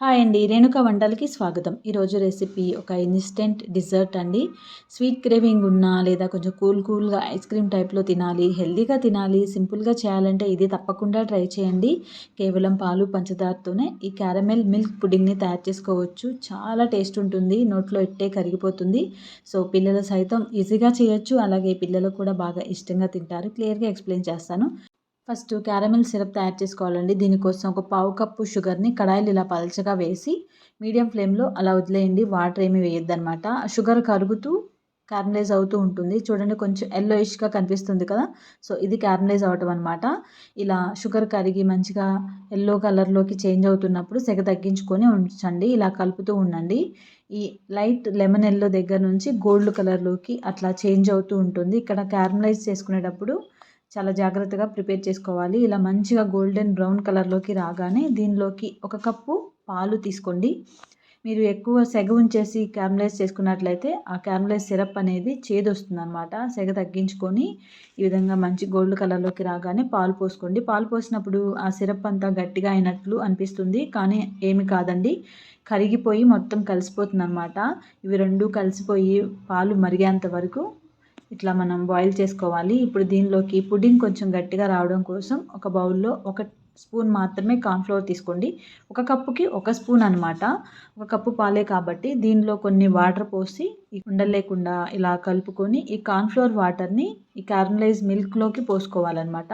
Hi అండి రేణుక వంటలకి స్వాగతం. ఈరోజు రెసిపీ ఒక ఇన్స్టెంట్ డిజర్ట్ అండి. స్వీట్ క్రేవింగ్ ఉన్నా లేదా కొంచెం కూల్ కూల్గా ఐస్ క్రీమ్ టైప్లో తినాలి హెల్దీగా తినాలి సింపుల్గా చేయాలంటే ఇది తప్పకుండా ట్రై చేయండి. కేవలం పాలు పంచదారతోనే ఈ క్యారమెల్ మిల్క్ పుడింగ్ని తయారు చేసుకోవచ్చు. చాలా టేస్ట్ ఉంటుంది నోట్లో ఇట్టే కరిగిపోతుంది. సో పిల్లలు సైతం ఈజీగా చేయొచ్చు అలాగే పిల్లలు కూడా బాగా ఇష్టంగా తింటారు. క్లియర్గా ఎక్స్ప్లెయిన్ చేస్తాను. ఫస్ట్ క్యారమెల్ సిరప్ తయారు చేసుకోవాలండి. దీనికోసం ఒక పావు కప్పు షుగర్ని కడాయిలు ఇలా పలచగా వేసి మీడియం ఫ్లేమ్లో అలా వదిలేయండి. వాటర్ ఏమి వేయద్దు అనమాట షుగర్ కరుగుతూ క్యారమలైజ్ అవుతూ ఉంటుంది. చూడండి కొంచెం ఎల్లోయిష్గా కనిపిస్తుంది కదా. సో ఇది క్యారమలైజ్ అవటం అనమాట ఇలా షుగర్ కరిగి మంచిగా ఎల్లో కలర్లోకి చేంజ్ అవుతున్నప్పుడు సెగ తగ్గించుకొని ఉంచండి. ఇలా కలుపుతూ ఉండండి. ఈ లైట్ లెమన్ ఎల్లో దగ్గర నుంచి గోల్డ్ కలర్లోకి అట్లా చేంజ్ అవుతూ ఉంటుంది. ఇక్కడ క్యారమలైజ్ చేసుకునేటప్పుడు చాలా జాగ్రత్తగా ప్రిపేర్ చేసుకోవాలి. ఇలా మంచిగా గోల్డెన్ బ్రౌన్ కలర్లోకి రాగానే దీనిలోకి ఒక కప్పు పాలు తీసుకోండి. మీరు ఎక్కువ సెగ ఉంచేసి క్యారమలైజ్ చేసుకున్నట్లయితే ఆ క్యారమలైజ్ సిరప్ అనేది చేదొస్తుంది అనమాట సెగ తగ్గించుకొని ఈ విధంగా మంచి గోల్డ్ కలర్లోకి రాగానే పాలు పోసుకోండి. పాలు పోసినప్పుడు ఆ సిరప్ అంతా గట్టిగా అయినట్లు అనిపిస్తుంది. కానీ ఏమి కాదండి. కరిగిపోయి మొత్తం కలిసిపోతుంది అనమాట ఇవి రెండు కలిసిపోయి పాలు మరిగేంత వరకు ఇట్లా మనం బాయిల్ చేసుకోవాలి. ఇప్పుడు దీనిలోకి పుడ్డింగ్ కొంచెం గట్టిగా రావడం కోసం ఒక బౌల్లో ఒక స్పూన్ మాత్రమే కార్న్ఫ్లోర్ తీసుకోండి. ఒక కప్పుకి ఒక స్పూన్ అనమాట ఒక కప్పు పాలే కాబట్టి దీనిలో కొన్ని వాటర్ పోసి ఉండలేకుండా ఇలా కలుపుకొని ఈ కార్న్ఫ్లోర్ వాటర్ని ఈ క్యారమలైజ్ మిల్క్లోకి పోసుకోవాలన్నమాట.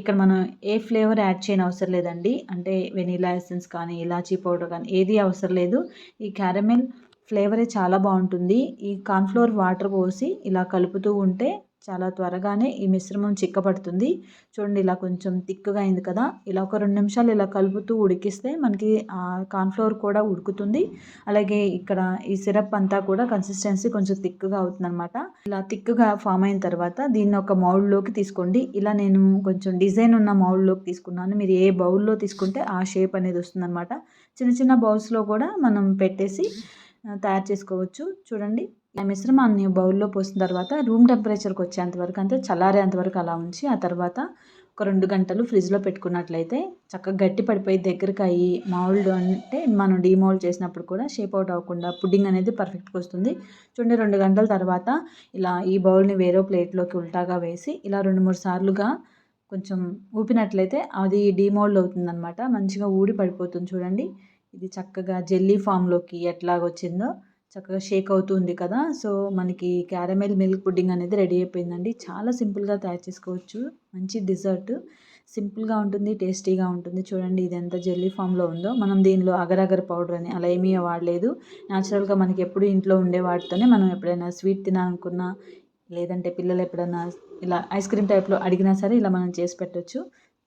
ఇక్కడ మనం ఏ ఫ్లేవర్ యాడ్ చేయని అవసరం లేదండి. అంటే వెనీలా ఎసెన్స్ కానీ ఇలాచీ పౌడర్ కానీ ఏది అవసరం లేదు. ఈ క్యారమెల్ ఫ్లేవరే చాలా బాగుంటుంది. ఈ కార్న్ఫ్లోర్ వాటర్ పోసి ఇలా కలుపుతూ ఉంటే చాలా త్వరగానే ఈ మిశ్రమం చిక్కబడుతుంది. చూడండి ఇలా కొంచెం థిక్గా అయింది కదా. ఇలా ఒక రెండు నిమిషాలు ఇలా కలుపుతూ ఉడికిస్తే మనకి ఆ కార్న్ఫ్లోర్ కూడా ఉడుకుతుంది. అలాగే ఇక్కడ ఈ సిరప్ అంతా కూడా కన్సిస్టెన్సీ కొంచెం థిక్గా అవుతుందన్నమాట. ఇలా థిక్గా ఫామ్ అయిన తర్వాత దీన్ని ఒక మౌల్డ్లోకి తీసుకోండి. ఇలా నేను కొంచెం డిజైన్ ఉన్న మౌల్డ్లోకి తీసుకున్నాను. మీరు ఏ బౌల్లో తీసుకుంటే ఆ షేప్ అనేది వస్తుందన్నమాట. చిన్న చిన్న బౌల్స్లో కూడా మనం పెట్టేసి తయారు చేసుకోవచ్చు. చూడండి. ఆ మిశ్రమాన్ని బౌల్లో పోసిన తర్వాత రూమ్ టెంపరేచర్కి వచ్చేంత వరకు అంటే చల్లారేంత వరకు అలా ఉంచి ఆ తర్వాత ఒక రెండు గంటలు ఫ్రిడ్జ్లో పెట్టుకున్నట్లయితే చక్కగా గట్టి పడిపోయి దగ్గరికి అయ్యి మౌల్డ్ అంటే మనం డీమౌల్డ్ చేసినప్పుడు కూడా షేప్ అవుట్ అవ్వకుండా పుడ్డింగ్ అనేది పర్ఫెక్ట్గా వస్తుంది. చూడండి రెండు గంటల తర్వాత ఇలా ఈ బౌల్ని వేరే ప్లేట్లోకి ఉల్టాగా వేసి ఇలా రెండు మూడు సార్లుగా కొంచెం ఊపినట్లయితే అది డీమౌల్డ్ అవుతుందన్నమాట. మంచిగా ఊడి పడిపోతుంది చూడండి. ఇది చక్కగా జెల్లీ ఫామ్లోకి ఎట్లాగొచ్చిందో చక్కగా షేక్ అవుతుంది కదా. సో మనకి క్యారమెల్ మిల్క్ పుడ్డింగ్ అనేది రెడీ అయిపోయిందండి. చాలా సింపుల్గా తయారు చేసుకోవచ్చు. మంచి డిజర్ట్. సింపుల్గా ఉంటుంది టేస్టీగా ఉంటుంది. చూడండి ఇది ఎంత జెల్లీ ఫామ్లో ఉందో. మనం దీనిలో అగర్ అగర్ పౌడర్ అని అలా ఏమీ వాడలేదు. న్యాచురల్గా మనకి ఎప్పుడు ఇంట్లో ఉండే వాటితోనే మనం ఎప్పుడైనా స్వీట్ తినాలనుకున్నా లేదంటే పిల్లలు ఎప్పుడైనా ఇలా ఐస్ క్రీమ్ టైప్లో అడిగినా సరే ఇలా మనం చేసి పెట్టవచ్చు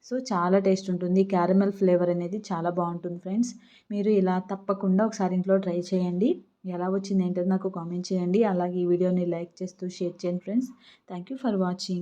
సో చాలా టేస్ట్ ఉంటుంది. క్యారమెల్ ఫ్లేవర్ అనేది చాలా బాగుంటుంది ఫ్రెండ్స్. మీరు ఇలా తప్పకుండా ఒకసారి ఇంట్లో ట్రై చేయండి. ఎలా వచ్చింది ఏంటో నాకు కామెంట్ చేయండి. అలాగే ఈ వీడియోని లైక్ చేస్తూ షేర్ చేయండి friends. Thank you for watching.